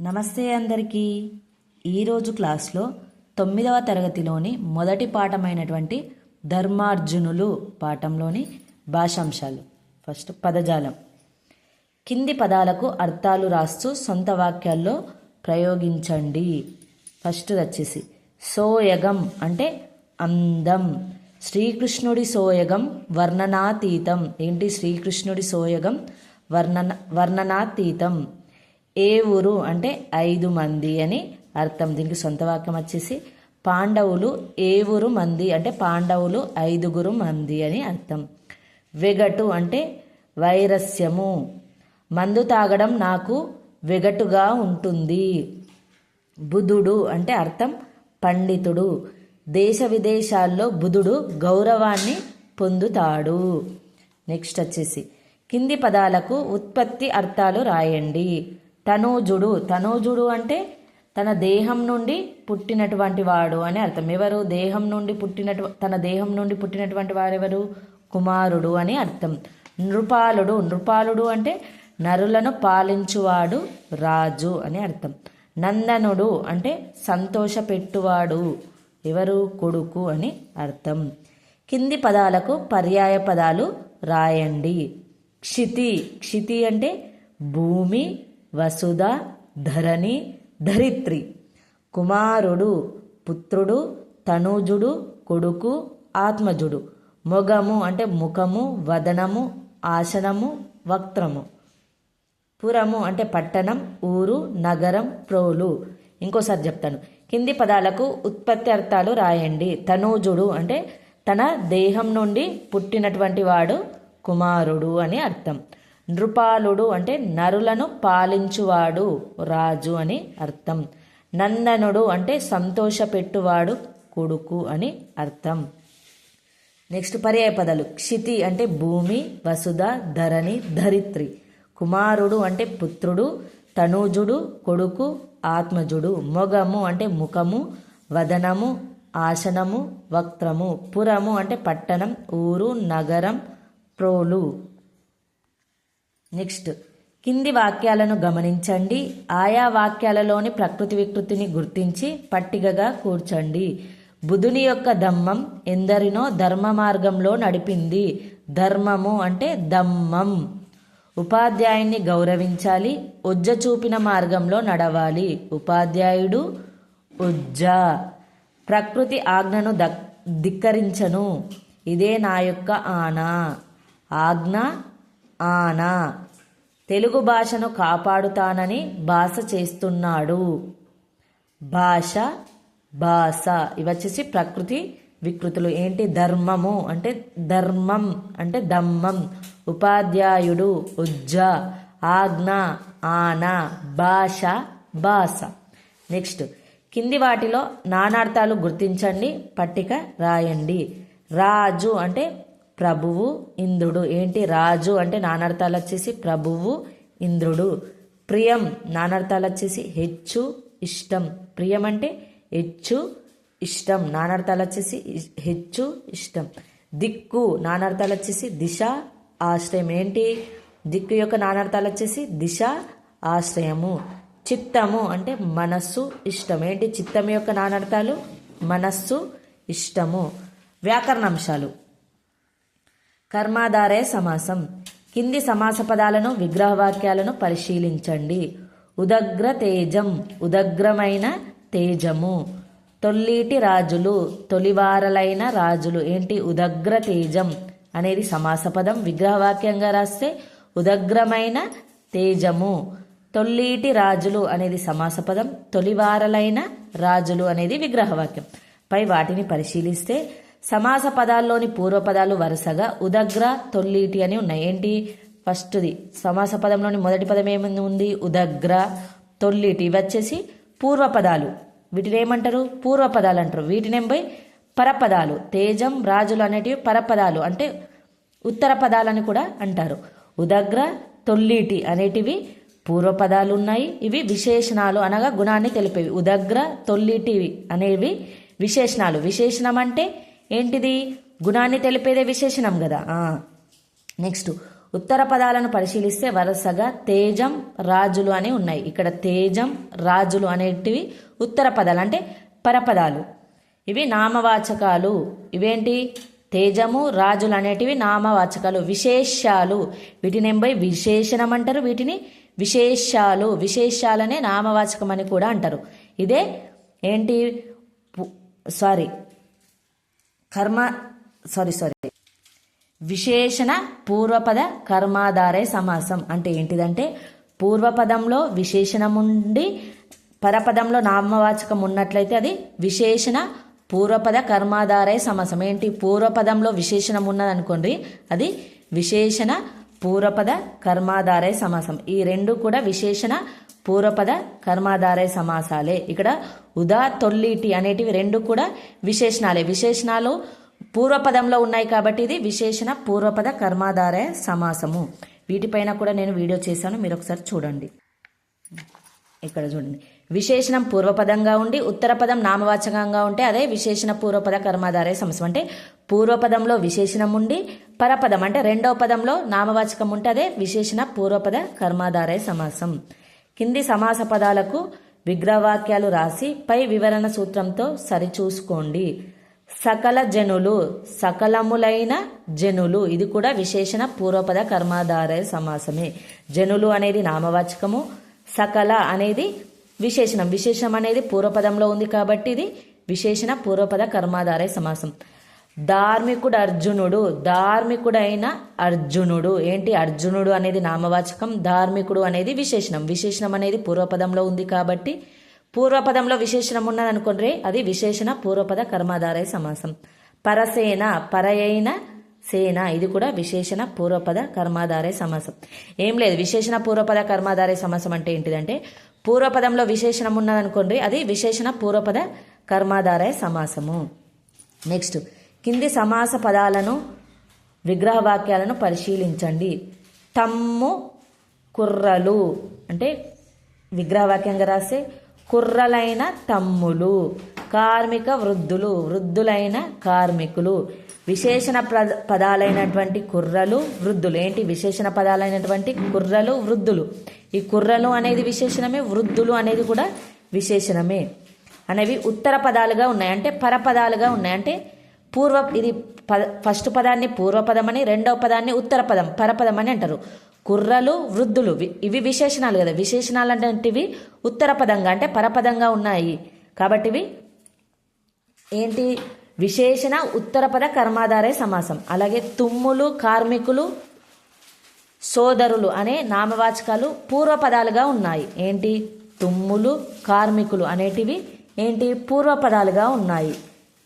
నమస్తే అందరికీ. ఈరోజు క్లాస్లో తొమ్మిదవ తరగతిలోని మొదటి పాఠమైనటువంటి ధర్మార్జునులు పాఠంలోని భాషాంశాలు. ఫస్ట్ పదజాలం. కింది పదాలకు అర్థాలు రాస్తూ సొంత వాక్యాల్లో ప్రయోగించండి. ఫస్ట్ వచ్చేసి సోయగం అంటే అందం. శ్రీకృష్ణుడి సోయగం వర్ణనాతీతం. ఏంటి శ్రీకృష్ణుడి సోయగం? వర్ణన వర్ణనాతీతం. ఏ ఊరు అంటే ఐదు మంది అని అర్థం. దీనికి సొంత వాక్యం వచ్చేసి పాండవులు ఏ ఊరు మంది అంటే పాండవులు ఐదుగురు మంది అని అర్థం. వెగటు అంటే వైరస్యము. మందు తాగడం నాకు వెగటుగా ఉంటుంది. బుధుడు అంటే అర్థం పండితుడు. దేశ విదేశాల్లో బుధుడు గౌరవాన్ని పొందుతాడు. నెక్స్ట్ వచ్చేసి కింది పదాలకు ఉత్పత్తి అర్థాలు రాయండి. తనూజుడు. తనూజుడు అంటే తన దేహం నుండి పుట్టినటువంటి వాడు అని అర్థం. ఎవరు? దేహం నుండి పుట్టినటు తన దేహం నుండి పుట్టినటువంటి వారెవరు? కుమారుడు అని అర్థం. నృపాలుడు. నృపాలుడు అంటే నరులను పాలించువాడు రాజు అని అర్థం. నందనుడు అంటే సంతోషపెట్టువాడు. ఎవరు? కొడుకు అని అర్థం. కింది పదాలకు పర్యాయ పదాలు రాయండి. క్షితి. క్షితి అంటే భూమి వసుధ ధరణి ధరిత్రి. కుమారుడు పుత్రుడు తనూజుడు కొడుకు ఆత్మజుడు. మొగము అంటే ముఖము వదనము ఆసనము వక్త్రము. పురము అంటే పట్టణం ఊరు నగరం ప్రోలు. ఇంకోసారి చెప్తాను. కింది పదాలకు ఉత్పత్తి అర్థాలు రాయండి. తనూజుడు అంటే తన దేహం నుండి పుట్టినటువంటి వాడు కుమారుడు అని అర్థం. నృపాలుడు అంటే నరులను పాలించువాడు రాజు అని అర్థం. నందనుడు అంటే సంతోషపెట్టువాడు కొడుకు అని అర్థం. నెక్స్ట్ పర్యాయ పదాలు. క్షితి అంటే భూమి వసుధ ధరణి ధరిత్రి. కుమారుడు అంటే పుత్రుడు తనూజుడు కొడుకు ఆత్మజుడు. మొగము అంటే ముఖము వదనము ఆసనము వక్త్రము. పురము అంటే పట్టణం ఊరు నగరం ప్రోలు. నెక్స్ట్. కింది వాక్యాలను గమనించండి. ఆయా వాక్యాలలోని ప్రకృతి వికృతిని గుర్తించి పట్టికగా కూర్చండి. బుధుని యొక్క దమ్మం ఎందరినో ధర్మ మార్గంలో నడిపింది. ధర్మము అంటే దమ్మం ఉపాధ్యాయుని గౌరవించాలి. ఉజ్జ చూపిన మార్గంలో నడవాలి. ఉపాధ్యాయుడు ఉజ్జ. ప్రకృతి ఆజ్ఞను దక్ ధిక్కరించను. ఇదే నా యొక్క ఆన. ఆజ్ఞ ఆనా. తెలుగు భాషను కాపాడుతానని భాష చేస్తున్నాడు. భాష భాష ఇవి వచ్చేసి ప్రకృతి వికృతులు. ఏంటి? ధర్మము. అంటే ధర్మం. అంటే దమ్మం ఉపాధ్యాయుడు ఉజ్జ. ఆజ్ఞ ఆన. భాష భాష నెక్స్ట్. కింది వాటిలో నానార్థాలు గుర్తించండి. పట్టిక రాయండి. రాజు అంటే ప్రభువు ఇంద్రుడు. ఏంటి? రాజు అంటే నానార్థాలు వచ్చేసి ప్రభువు ఇంద్రుడు. ప్రియం నానార్థాలు వచ్చేసి హెచ్చు ఇష్టం. ప్రియం అంటే హెచ్చు ఇష్టం. నానార్థాలు వచ్చేసి హెచ్చు ఇష్టం. దిక్కు నానార్థాలు వచ్చేసి దిశ ఆశ్రయం. ఏంటి? దిక్కు యొక్క నానార్థాలు వచ్చేసి దిశ ఆశ్రయము. చిత్తము అంటే మనస్సు ఇష్టం. ఏంటి? చిత్తం యొక్క నానార్థాలు? మనస్సు ఇష్టము. వ్యాకరణాంశాలు. కర్మాధారయ సమాసం. కింది సమాస పదాలను విగ్రహవాక్యాలను పరిశీలించండి. ఉదగ్ర తేజం ఉదగ్రమైన తేజము. తొల్లీటి రాజులు తొలివారలైన రాజులు. ఏంటి? ఉదగ్ర తేజం అనేది సమాస పదం. విగ్రహవాక్యంగా రాస్తే ఉదగ్రమైన తేజము. తొల్లీటి రాజులు అనేది సమాస పదం. తొలివారలైన రాజులు అనేది విగ్రహవాక్యం. పై వాటిని పరిశీలిస్తే సమాస పదాల్లోని పూర్వపదాలు వరుసగా ఉదగ్ర తొల్లీటి అని ఉన్నాయి. ఏంటి? ఫస్ట్ది సమాస పదంలోని మొదటి పదం ఏముంది? ఉంది? ఉదగ్ర తొల్లిటి. ఇవి వచ్చేసి పూర్వపదాలు. వీటిని ఏమంటారు? పూర్వపదాలు అంటారు. వీటిని పోయి? పరపదాలు. తేజం రాజులు అనేటివి పరపదాలు. అంటే ఉత్తర పదాలని కూడా అంటారు. ఉదగ్ర తొల్లిటి అనేటివి పూర్వపదాలు ఉన్నాయి. ఇవి విశేషణాలు అనగా గుణాన్ని తెలిపేవి. ఉదగ్ర తొల్లిటివి అనేవి విశేషణాలు. విశేషణం అంటే ఏంటిది? గుణాన్ని తెలిపేదే విశేషణం కదా నెక్స్ట్ ఉత్తర పదాలను పరిశీలిస్తే వరుసగా తేజం రాజులు అని ఉన్నాయి. ఇక్కడ తేజం రాజులు అనేటివి ఉత్తర పదాలు అంటే పరపదాలు. ఇవి నామవాచకాలు. ఇవేంటి? తేజము రాజులు అనేటివి నామవాచకాలు. విశేషాలు. వీటిని పోయి విశేషణం అంటారు? వీటిని విశేషాలు. విశేషాలనే నామవాచకం అని కూడా అంటారు. ఇదే ఏంటి? సారీ కర్మ సారీ సారీ విశేషణ పూర్వపద కర్మాధారే సమాసం అంటే ఏంటిదంటే పూర్వపదంలో విశేషణం ఉండి పరపదంలో నామవాచకం ఉన్నట్లయితే అది విశేషణ పూర్వపద కర్మాధారే సమాసం. ఏంటి? పూర్వపదంలో విశేషణం ఉన్నదనుకోండి అది విశేషణ పూర్వపద కర్మాధారే సమాసం. ఈ రెండు కూడా విశేషణ పూర్వపద కర్మాధారే సమాసాలే. ఇక్కడ ఉదా తొల్లిటి అనేటివి రెండు కూడా విశేషణాలే. విశేషణాలు పూర్వపదంలో ఉన్నాయి కాబట్టి ఇది విశేషణ పూర్వపద కర్మాధారే సమాసము. వీటిపైన కూడా నేను వీడియో చేశాను మీరు ఒకసారి చూడండి. ఇక్కడ చూడండి. విశేషణం పూర్వపదంగా ఉండి ఉత్తరపదం నామవాచకంగా ఉంటే అదే విశేషణ పూర్వపద కర్మాధారే సమాసం. అంటే పూర్వపదంలో విశేషణం ఉండి పరపదం అంటే రెండవ పదంలో నామవాచకం ఉంటే అదే విశేషణ పూర్వపద కర్మాధారే సమాసం. కింది సమాస పదాలకు విగ్రహవాక్యాలు రాసి పై వివరణ సూత్రంతో సరిచూసుకోండి. సకల జనులు సకలములైన జనులు ఇది కూడా విశేషణ పూర్వపద కర్మాధార సమాసమే. జనులు అనేది నామవాచకము సకల అనేది విశేషణం. విశేషం అనేది పూర్వపదంలో ఉంది కాబట్టి ఇది విశేషణ పూర్వపద కర్మాధార సమాసం. ధార్మికుడు అర్జునుడు ధార్మికుడైన అర్జునుడు. ఏంటి అర్జునుడు అనేది నామవాచకం? ధార్మికుడు అనేది విశేషణం. విశేషణం అనేది పూర్వపదంలో ఉంది కాబట్టి పూర్వపదంలో విశేషణం ఉన్నది అనుకోండి అది విశేషణ పూర్వపద కర్మాధారయ సమాసం. పరసేన పరయైన సేన ఇది కూడా విశేషణ పూర్వపద కర్మాధారయ సమాసం. ఏం లేదు విశేషణ పూర్వపద కర్మాధారయ సమాసం అంటే ఏంటిదంటే పూర్వపదంలో విశేషణం ఉన్నదనుకోండి అది విశేషణ పూర్వపద కర్మాధారయ సమాసము. నెక్స్ట్ కింది సమాస పదాలను విగ్రహ వాక్యాలను పరిశీలించండి. తమ్ము కుర్రలు. అంటే విగ్రహవాక్యంగా రాస్తే కుర్రలైన తమ్ములు కార్మిక వృద్ధులు వృద్ధులైన కార్మికులు. విశేషణ ప్ర- పదాలైనటువంటి కుర్రలు వృద్ధులు. ఏంటి విశేషణ పదాలైనటువంటి కుర్రలు వృద్ధులు? ఈ కుర్రలు అనేది విశేషణమే వృద్ధులు అనేది కూడా విశేషణమే. అనేవి ఉత్తర పదాలుగా ఉన్నాయి. అంటే పరపదాలుగా ఉన్నాయి. అంటే పూర్వ ఇది పద ఫస్ట్ పదాన్ని పూర్వపదం అని రెండవ పదాన్ని ఉత్తర పదం పరపదం అని అంటారు. కుర్రలు వృద్ధులు ఇవి విశేషణాలు కదా. విశేషణాలు అంటే ఉత్తర పదంగా అంటే పరపదంగా ఉన్నాయి. కాబట్టి ఏంటి? విశేషణ ఉత్తరపద కర్మాధారే సమాసం. అలాగే తుమ్ములు కార్మికులు సోదరులు అనే నామవాచకాలు పూర్వపదాలుగా ఉన్నాయి. ఏంటి? తుమ్ములు కార్మికులు అనేటివి ఏంటి? పూర్వపదాలుగా ఉన్నాయి.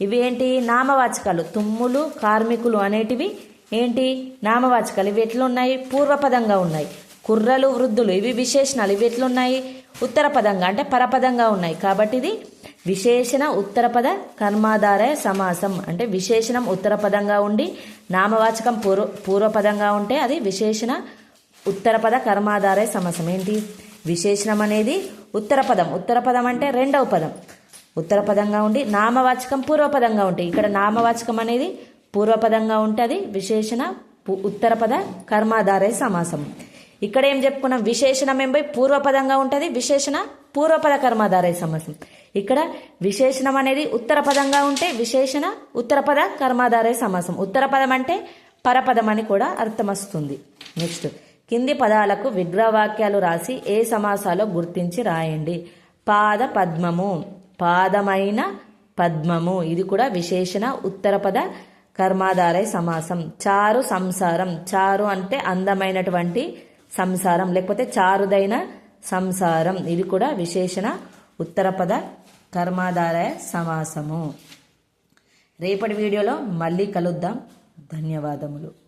ఇవేంటి నామవాచకాలు? తుమ్ములు కార్మికులు అనేటివి ఏంటి? నామవాచకాలు. ఇవి ఎట్లున్నాయి? పూర్వపదంగా ఉన్నాయి. కుర్రలు వృద్ధులు. ఇవి విశేషణాలు. ఇవి ఎట్లున్నాయి? ఉత్తరపదంగా అంటే పరపదంగా ఉన్నాయి. కాబట్టి ఇది విశేషణ ఉత్తరపద కర్మాధారయ సమాసం. అంటే విశేషణం ఉత్తరపదంగా ఉండి నామవాచకం పూర్వ పూర్వపదంగా ఉంటే అది విశేషణ ఉత్తరపద కర్మాధారయ సమాసం. ఏంటి? విశేషణం అనేది ఉత్తరపదం. ఉత్తరపదం అంటే రెండవ పదం. ఉత్తరపదంగా ఉండి నామవాచకం పూర్వపదంగా ఉంటాయి ఇక్కడ నామవాచకం అనేది పూర్వపదంగా ఉంటుంది విశేషణ ఉత్తరపద కర్మాధారయ సమాసం. ఇక్కడ ఏం చెప్పుకున్నాం? విశేషణం ఏం పోయి పూర్వపదంగా ఉంటుంది విశేషణ పూర్వపద కర్మాధారయ సమాసం. ఇక్కడ విశేషణం అనేది ఉత్తరపదంగా ఉంటే విశేషణ ఉత్తరపద కర్మాధారయ సమాసం. ఉత్తరపదం అంటే పరపదం అని కూడా అర్థం వస్తుంది నెక్స్ట్ కింది పదాలకు విగ్రహవాక్యాలు రాసి ఏ సమాసాలో గుర్తించి రాయండి. పాద పద్మము. పాదమైన పద్మము. ఇది కూడా విశేషణ ఉత్తరపద కర్మాధారయ సమాసం. చారు సంసారం. చారు అంటే అందమైనటువంటి సంసారం లేకపోతే చారుదైన సంసారం. ఇది కూడా విశేషణ ఉత్తరపద కర్మాధారయ సమాసము. రేపటి వీడియోలో మళ్ళీ కలుద్దాం. ధన్యవాదములు.